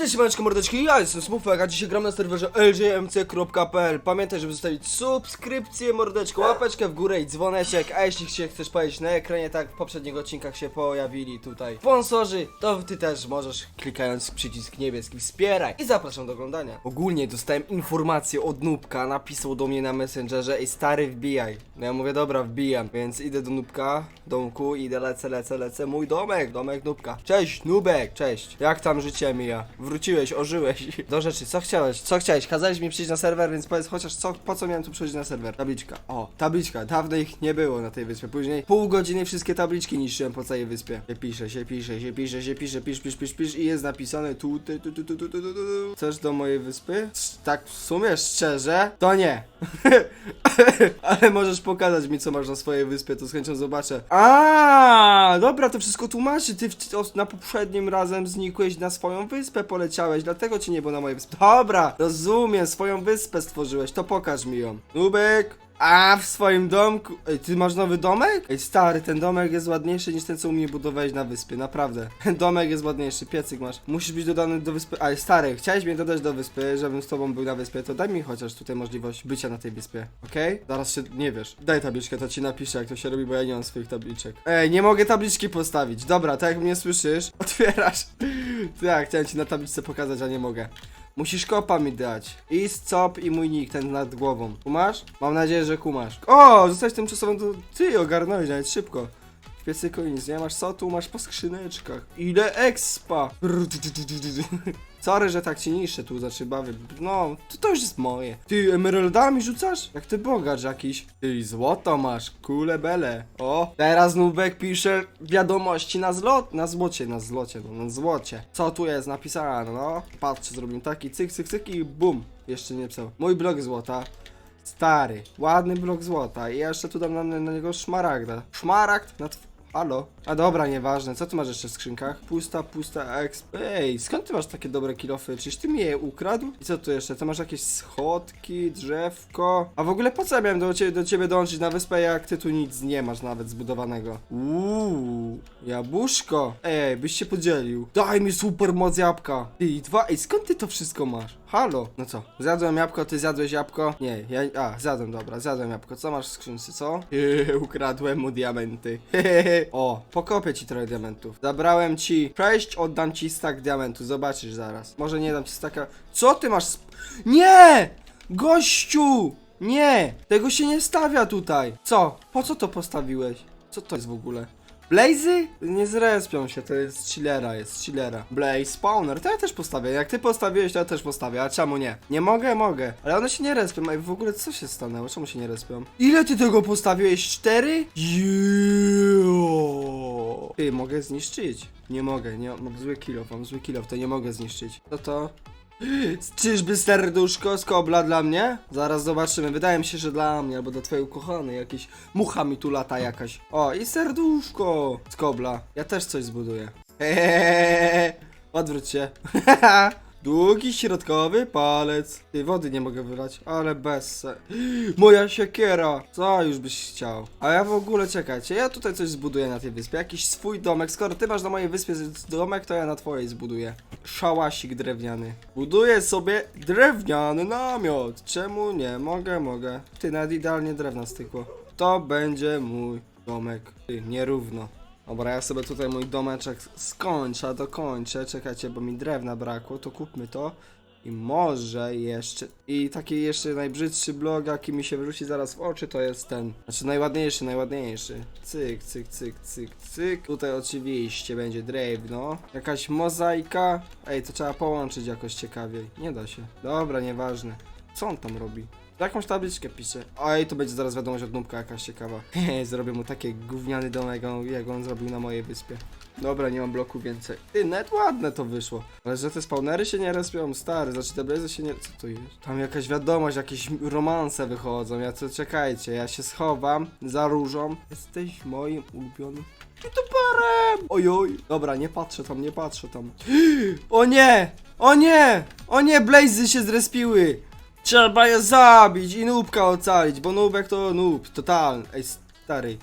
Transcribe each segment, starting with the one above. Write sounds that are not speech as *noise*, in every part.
Cześć mordeczki, ja jestem Smufek, a dzisiaj gram na serwerze ljmc.pl Pamiętaj, żeby zostawić subskrypcję mordeczko, łapeczkę w górę i dzwoneczek A jeśli się chcesz powiedzieć na ekranie, tak w poprzednich odcinkach się pojawili tutaj sponsorzy To ty też możesz klikając przycisk niebieski wspieraj. I zapraszam do oglądania. Ogólnie dostałem informację od Nubka, napisał do mnie na Messengerze Ej stary wbijaj. No ja mówię dobra wbijam, więc idę do Nubka, domku, idę lecę, lecę, lecę Mój domek, domek Nubka. Cześć Nubek, cześć. Jak tam życie mija? wróciłeś, ożyłeś. Do rzeczy, co chciałeś? Co chciałeś? Kazałeś mi przyjść na serwer, więc powiedz chociaż co, po co miałem tu przyjść na serwer? Tabliczka. O, tabliczka. Dawno ich nie było na tej wyspie. Później pół godziny wszystkie tabliczki niszczyłem po całej wyspie. Się pisze, się pisze, się pisze, się pisze, pisz, pisz, pisz, pisz i jest napisane tu, ty, tu, tu, tu, tu, tu, tu, tu. Chcesz do mojej wyspy? Tak w sumie szczerze, to nie. *laughs* Ale możesz pokazać mi, co masz na swojej wyspie, to z chęcią zobaczę. A, dobra, to wszystko tłumaczy. Ty na poprzednim razem znikłeś na swoją wyspę, po poleciałeś, dlatego cię nie było na mojej wyspie. Dobra, rozumiem, swoją wyspę stworzyłeś, to pokaż mi ją. Nubek. A, w swoim domku. Ej, ty masz nowy domek? Ej, stary, ten domek jest ładniejszy niż ten, co u mnie budowałeś na wyspie, naprawdę. *laughs* Domek jest ładniejszy, piecyk masz. Musisz być dodany do wyspy. Ale stary, chciałeś mnie dodać do wyspy, żebym z tobą był na wyspie, to daj mi chociaż tutaj możliwość bycia na tej wyspie, okej? Zaraz się nie wiesz. Daj tabliczkę, to ci napiszę, jak to się robi, bo ja nie mam swoich tabliczek. Ej, nie mogę tabliczki postawić. Dobra, tak jak mnie słyszysz, *laughs* otwierasz. Tak, chciałem ci na tabliczce pokazać, a nie mogę. Musisz kopa mi dać. I scop i mój nick, ten nad głową. Kumasz? Mam nadzieję, że kumasz. O, zostać tymczasową ty ogarnąłeś nawet szybko. W piecyku nic nie masz co tu masz po skrzyneczkach. Ile expa! *laughs* Sorry, że tak ci niszczę tu, znaczy bawię. No, to, to już jest moje. Ty emeraldami rzucasz? Jak ty bogacz jakiś. Ty złoto masz, kule bele. O, teraz Nubek pisze wiadomości na zlot, na złocie, na zlocie, no, na złocie. Co tu jest napisane, no? Patrzcie, zrobimy taki cyk, cyk, cyk i bum. Jeszcze nie pisał. Mój blok złota. Stary, ładny blok złota i jeszcze tu dam na, na niego szmaragda. Szmaragd na Halo? A dobra, nieważne. Co ty masz jeszcze w skrzynkach? Pusta, pusta, exp. Ej, skąd ty masz takie dobre kilofy? Czyż ty mi je ukradł? I co tu jeszcze? To masz jakieś schodki, drzewko? A w ogóle po co ja miałem do ciebie, do ciebie dołączyć na wyspę, jak ty tu nic nie masz nawet zbudowanego? Uuu, jabłuszko. Ej, byś się podzielił. Daj mi super moc jabłka. Ty, i dwa, ej, skąd ty to wszystko masz? Halo? No co? Zjadłem jabłko, ty zjadłeś jabłko? Nie, ja, a, zjadłem, dobra, zjadłem jabłko. Co masz w skrzynce, co? Hehe, *laughs* ukradłem mu diamenty. Hehehe. *laughs* o, pokopię ci trochę diamentów. Zabrałem ci 6, oddam ci stack diamentu, zobaczysz zaraz. Może nie dam ci staka. Co ty masz? sp- Nie! Gościu! Nie! Tego się nie stawia tutaj. Co? Po co to postawiłeś? Co to jest w ogóle? Blazy? Nie zrespią się, to jest chillera, jest chillera. Blaze spawner, to ja też postawię. Jak ty postawiłeś, to ja też postawię, a czemu nie? Nie mogę, mogę. Ale one się nie respią, a w ogóle co się stanęło? Czemu się nie respią? Ile ty tego postawiłeś? Cztery? Jeeeeeo. Ty, mogę zniszczyć. Nie mogę, nie, mam zły kilo, mam zły kilo, to nie mogę zniszczyć. Co to? Czyżby serduszko z kobla dla mnie? Zaraz zobaczymy. Wydaje mi się, że dla mnie, albo dla twojej ukochanej. Jakieś mucha mi tu lata jakaś. O, i serduszko z kobla. Ja też coś zbuduję. Hehehe. Odwróć się. *laughs* Długi, środkowy palec. Ty, wody nie mogę wylać, ale bez se... *gasps* Moja siekiera! Co już byś chciał? A ja w ogóle, czekajcie, ja tutaj coś zbuduję na tej wyspie. Jakiś swój domek. Skoro ty masz na mojej wyspie domek, to ja na twojej zbuduję. Szałasik drewniany. Buduję sobie drewniany namiot. Czemu nie? Mogę, mogę. Ty, nawet idealnie drewna stykło. To będzie mój domek. Ty, nierówno. Dobra, ja sobie tutaj mój domeczek skończę, dokończę. Czekajcie, bo mi drewna brakło, to kupmy to. I może jeszcze. I taki jeszcze najbrzydszy blog, jaki mi się wrzuci zaraz w oczy, to jest ten. Znaczy najładniejszy, najładniejszy. Cyk, cyk, cyk, cyk, cyk. Tutaj oczywiście będzie drewno. Jakaś mozaika. Ej, to trzeba połączyć jakoś ciekawiej. Nie da się. Dobra, nieważne. Co on tam robi? Jakąś tabliczkę pisze. Oj, to będzie zaraz wiadomość od Nubka jakaś ciekawa. *laughs* Zrobię mu taki gówniany domek, jak on zrobił na mojej wyspie. Dobra, nie mam bloku więcej. Ty, net ładne to wyszło. Ale że te spawnery się nie respią, stary, znaczy te blazy się nie... Co to jest? Tam jakaś wiadomość, jakieś romanse wychodzą, ja to czekajcie, ja się schowam za różą. Jesteś moim ulubionym youtuberem! Ojoj. Dobra, nie patrzę tam, nie patrzę tam. *gasps* O nie! O nie! O nie, blazy się zrespiły! Trzeba je zabić i nubka ocalić, bo nubek to noob, totalny. Ej, stary,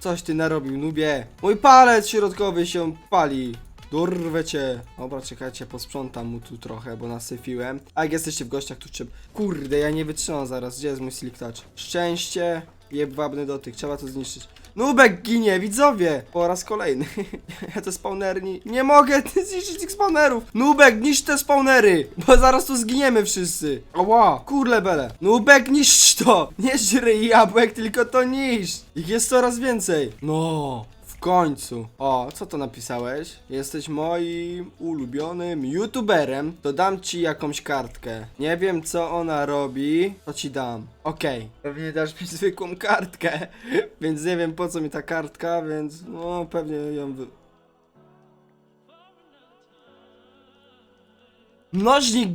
coś ty narobił, nubie. Mój palec środkowy się pali. Dorwę cię. Dobra, czekajcie, posprzątam mu tu trochę, bo nasyfiłem. A jak jesteście w gościach, tu trzeba... Kurde, ja nie wytrzymam zaraz. Gdzie jest mój slick touch? Szczęście, jebwabny dotyk. Trzeba to zniszczyć. Nubek ginie, widzowie! Po raz kolejny. *laughs* ja te spawnerni... Nie mogę *laughs* zniszczyć tych spawnerów! Nubek, niszcz te spawnery! Bo zaraz tu zginiemy wszyscy. Ała, kurle bele. Nubek, niszcz to! Nie żryj jabłek, tylko to niszcz! Ich jest coraz więcej. No... W końcu. O, co to napisałeś? Jesteś moim ulubionym youtuberem. To dam ci jakąś kartkę. Nie wiem co ona robi, to ci dam. Okej. Pewnie dasz mi *laughs* zwykłą kartkę. Więc nie wiem po co mi ta kartka, więc no pewnie ją wy... Mnożnik...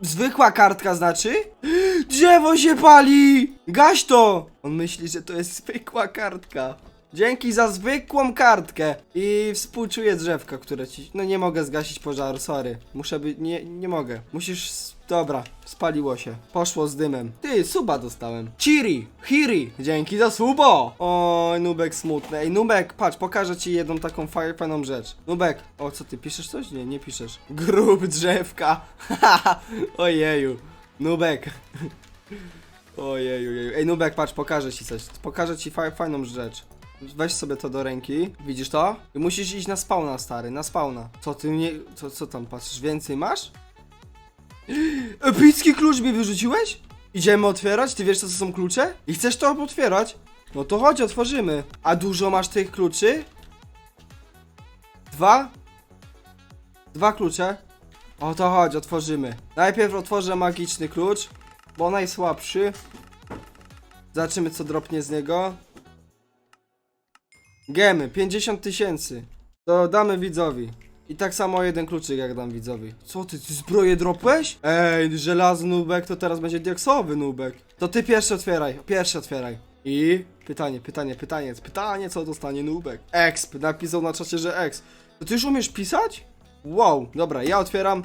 Zwykła kartka znaczy? *gasps* Drzewo się pali! Gaś to! On myśli, że to jest zwykła kartka. Dzięki za zwykłą kartkę. I współczuję drzewka, które ci... No nie mogę zgasić pożaru, sorry. Muszę być... Nie, nie mogę. Musisz... Dobra, spaliło się. Poszło z dymem. Ty, suba dostałem. Chiri, Hiri, dzięki za subo! Oj, Nubek smutny. Ej, Nubek, patrz, pokażę ci jedną taką fajną rzecz. Nubek, o co ty, piszesz coś? Nie, nie piszesz. Grób drzewka. *laughs* Ojeju. Nubek. *laughs* Ojeju, ojeju. Ej, Nubek, patrz, pokażę ci coś. Pokażę ci fa fajną rzecz. Weź sobie to do ręki. Widzisz to? I musisz iść na spawna, stary, na spawna. Co ty nie... Co, co tam patrzysz? Więcej masz? *gasps* Epicki klucz mi wyrzuciłeś? Idziemy otwierać? Ty wiesz co to są klucze? I chcesz to otwierać? No to chodź, otworzymy. A dużo masz tych kluczy? Dwa? Dwa klucze? O to chodź, otworzymy. Najpierw otworzę magiczny klucz, bo najsłabszy. Zobaczymy co dropnie z niego. Gemy, 50 tysięcy. To damy widzowi. I tak samo jeden kluczyk jak dam widzowi. Co ty, ty zbroję dropłeś? Ej, żelazny nubek to teraz będzie diaksowy nubek. To ty pierwszy otwieraj, pierwszy otwieraj. I pytanie, pytanie, pytanie, pytanie co dostanie nubek? Exp, napisał na czacie, że exp. To ty już umiesz pisać? Wow, dobra, ja otwieram.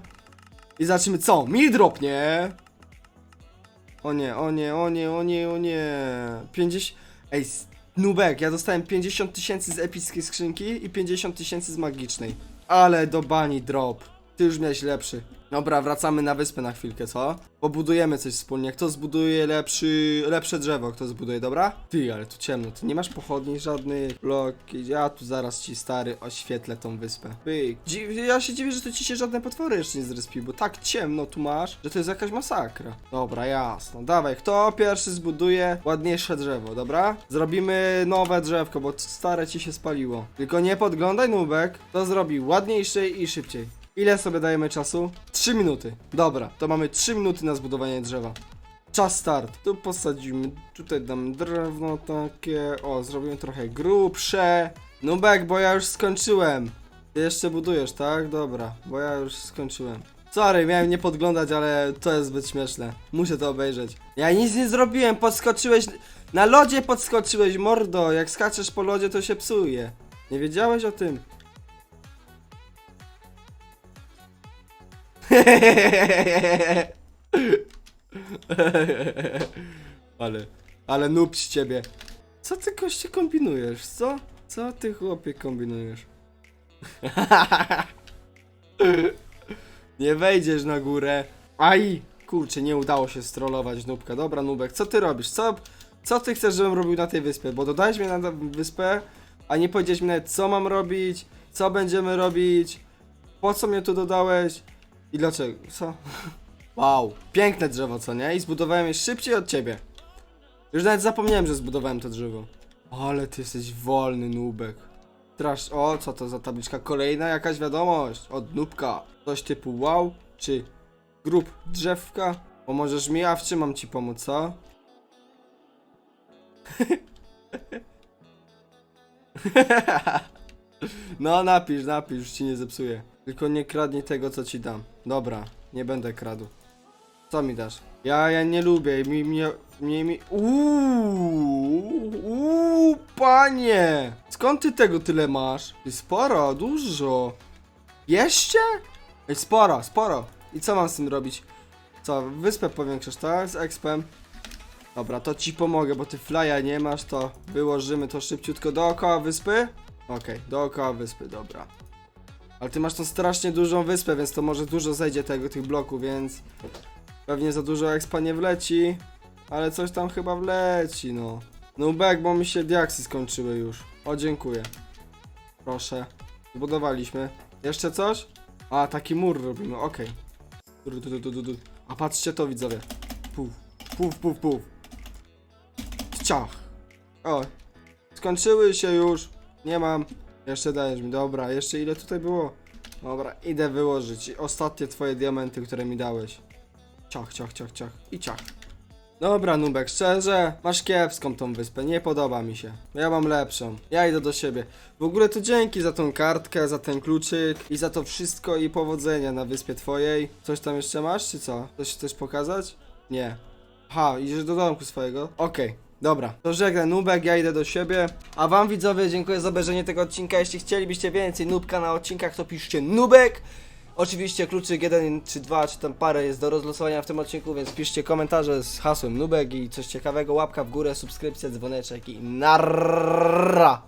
I zobaczymy co, mi dropnie. O nie, o nie, o nie, o nie, o nie. 50... Ej, Nubek, ja dostałem 50 tysięcy z epickiej skrzynki i 50 tysięcy z magicznej. Ale do bani drop. Ty już miałeś lepszy. Dobra, wracamy na wyspę na chwilkę, co? Pobudujemy coś wspólnie. Kto zbuduje lepszy, lepsze drzewo? Kto zbuduje, dobra? Ty, ale tu ciemno. Ty nie masz pochodni żadnych, bloki. Ja tu zaraz ci, stary, oświetlę tą wyspę. Pyk. Ja się dziwię, że tu ci się żadne potwory jeszcze nie zrespiły, bo tak ciemno tu masz, że to jest jakaś masakra. Dobra, jasno. Dawaj, kto pierwszy zbuduje ładniejsze drzewo, dobra? Zrobimy nowe drzewko, bo stare ci się spaliło. Tylko nie podglądaj, Nubek. To zrobi ładniejsze i szybciej. Ile sobie dajemy czasu? 3 minuty. Dobra, to mamy 3 minuty na zbudowanie drzewa. Czas start. Tu posadzimy, tutaj dam drewno takie. O, zrobimy trochę grubsze. Nubek, bo ja już skończyłem. Ty jeszcze budujesz, tak? Dobra, bo ja już skończyłem. Sorry, miałem nie podglądać, ale to jest zbyt śmieszne. Muszę to obejrzeć. Ja nic nie zrobiłem, podskoczyłeś. Na lodzie podskoczyłeś, mordo. Jak skaczesz po lodzie, to się psuje. Nie wiedziałeś o tym? Ale, ale noob z ciebie. Co ty goście kombinujesz, co? Co ty chłopie kombinujesz? nie wejdziesz na górę. Aj! Kurczę, nie udało się strollować nubka. Dobra, nubek, co ty robisz? Co, co ty chcesz, żebym robił na tej wyspie? Bo dodałeś mnie na wyspę, a nie powiedziałeś mi nawet, co mam robić, co będziemy robić, po co mnie tu dodałeś i dlaczego? Co? *laughs* Wow, piękne drzewo, co nie? I zbudowałem je szybciej od ciebie. Już nawet zapomniałem, że zbudowałem to drzewo. Ale ty jesteś wolny, nubek. Trasz, o, co to za tabliczka? Kolejna jakaś wiadomość od nubka. Coś typu wow, czy grup drzewka? Pomożesz mi, a w czym mam ci pomóc, co? *laughs* No napisz, napisz, już ci nie zepsuję. Tylko nie kradnij tego, co ci dam. Dobra, nie będę kradł. Co mi dasz? Ja, ja nie lubię, mi, mi, mi, mi... Uuu, uuu, panie! Skąd ty tego tyle masz? Ty sporo, dużo. Jeszcze? Ej, sporo, sporo. I co mam z tym robić? Co, wyspę powiększasz, tak? Z expem. Dobra, to ci pomogę, bo ty flya nie masz, to wyłożymy to szybciutko dookoła wyspy. Okej, dookoła wyspy, dobra. Ale ty masz tą strasznie dużą wyspę, więc to może dużo zejdzie tego, tych bloków, więc pewnie za dużo expa nie wleci, ale coś tam chyba wleci, no. No back, bo mi się diaksy skończyły już. O, dziękuję. Proszę. Zbudowaliśmy. Jeszcze coś? A, taki mur robimy, okej. Du. A patrzcie to, widzowie. Puf, puf, puf, puf. Ciach. O, skończyły się już. Nie mam. Jeszcze dajesz mi, dobra, jeszcze ile tutaj było? Dobra, idę wyłożyć ostatnie twoje diamenty, które mi dałeś. Ciach, ciach, ciach, ciach i ciach. Dobra, Nubek, szczerze, masz kiepską tą wyspę, nie podoba mi się. Ja mam lepszą. Ja idę do siebie. W ogóle to dzięki za tą kartkę, za ten kluczyk i za to wszystko i powodzenia na wyspie twojej. Coś tam jeszcze masz, czy co? Coś chcesz pokazać? Nie. Ha, idziesz do domku swojego? Okej. Dobra, to żegnaj Nubek, ja idę do siebie. A wam widzowie dziękuję za obejrzenie tego odcinka. Jeśli chcielibyście więcej Nubka na odcinkach, to piszcie Nubek. Oczywiście kluczyk 1 czy 2, czy tam parę jest do rozlosowania w tym odcinku, więc piszcie komentarze z hasłem Nubek i coś ciekawego, łapka w górę, subskrypcja, dzwoneczek i narra!